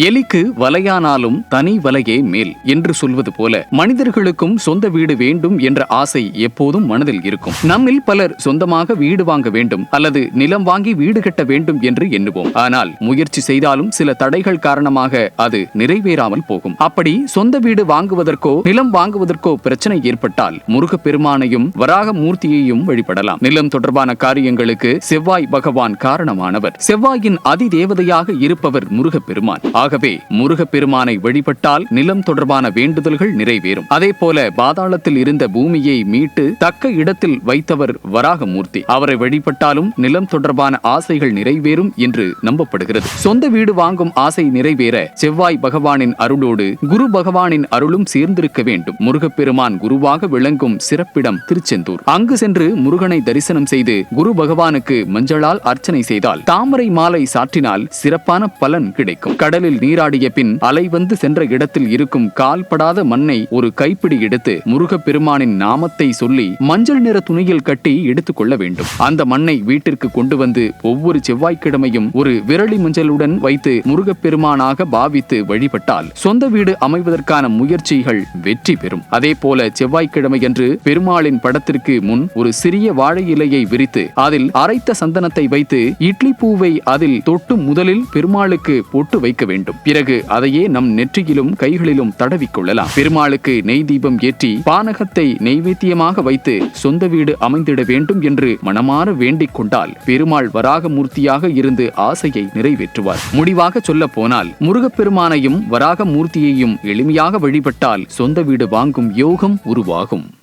எலிக்கு வலையானாலும் தனி வலையே மேல் என்று சொல்வது போல மனிதர்களுக்கும் சொந்த வீடு வேண்டும் என்ற ஆசை எப்போதும் மனதில் இருக்கும். நம்மில் பலர் சொந்தமாக வீடு வாங்க வேண்டும் அல்லது நிலம் வாங்கி வீடு கட்ட வேண்டும் என்று எண்ணுவோம். ஆனால் முயற்சி செய்தாலும் சில தடைகள் காரணமாக அது நிறைவேறாமல் போகும். அப்படி சொந்த வீடு வாங்குவதற்கோ நிலம் வாங்குவதற்கோ பிரச்சனை ஏற்பட்டால் முருகப்பெருமானையும் வராக மூர்த்தியையும் வழிபடலாம். நிலம் தொடர்பான காரியங்களுக்கு செவ்வாய் பகவான் காரணமானவர். செவ்வாயின் அதி தேவதையாக இருப்பவர் முருகப்பெருமான். ஆகவே முருகப்பெருமானை வழிபட்டால் நிலம் தொடர்பான வேண்டுதல்கள் நிறைவேறும். அதே போல பாதாளத்தில் இருந்த பூமியை மீட்டு தக்க இடத்தில் வைத்தவர் வராகமூர்த்தி. அவரை வழிபட்டாலும் நிலம் தொடர்பான ஆசைகள் நிறைவேறும் என்று நம்பப்படுகிறது. சொந்த வீடு வாங்கும் ஆசை நிறைவேற செவ்வாய் பகவானின் அருளோடு குரு பகவானின் அருளும் சேர்ந்திருக்க வேண்டும். முருகப்பெருமான் குருவாக விளங்கும் சிறப்பிடம் திருச்செந்தூர். அங்கு சென்று முருகனை தரிசனம் செய்து குரு பகவானுக்கு மஞ்சளால் அர்ச்சனை செய்தால் தாமரை மாலை சாற்றினால் சிறப்பான பலன் கிடைக்கும். கடலில் நீராடிய பின் அலை வந்து சென்ற இடத்தில் இருக்கும் கால்படாத மண்ணை ஒரு கைப்பிடி எடுத்து முருகப்பெருமானின் நாமத்தை சொல்லி மஞ்சள் நிற துணியில் கட்டி எடுத்துக் கொள்ள வேண்டும். அந்த மண்ணை வீட்டிற்கு கொண்டு வந்து ஒவ்வொரு செவ்வாய்க்கிழமையும் ஒரு விரலி மஞ்சளுடன் வைத்து முருகப்பெருமானாக பாவித்து வழிபட்டால் சொந்த வீடு அமைவதற்கான முயற்சிகள் வெற்றி பெறும். அதே போல செவ்வாய்க்கிழமையன்று பெருமாளின் படத்திற்கு முன் ஒரு சிறிய வாழை இலையை விரித்து அதில் அரைத்த சந்தனத்தை வைத்து இட்லி பூவை அதில் தொட்டு முதலில் பெருமாளுக்கு பொட்டு வைக்க வேண்டும். பிறகு அதையே நம் நெற்றியிலும் கைகளிலும் தடவிக் கொள்ளலாம் பெருமாளுக்கு நெய் தீபம் ஏற்றி பானகத்தை நெய்வேத்தியமாக வைத்து சொந்த வீடு அமைந்திட வேண்டும் என்று மனமாற வேண்டிக் கொண்டால் பெருமாள் வராகமூர்த்தியாக இருந்து ஆசையை நிறைவேற்றுவார். முடிவாக சொல்ல போனால் முருகப்பெருமானையும் வராகமூர்த்தியையும் எளிமையாக வழிபட்டால் சொந்த வீடு வாங்கும் யோகம் உருவாகும்.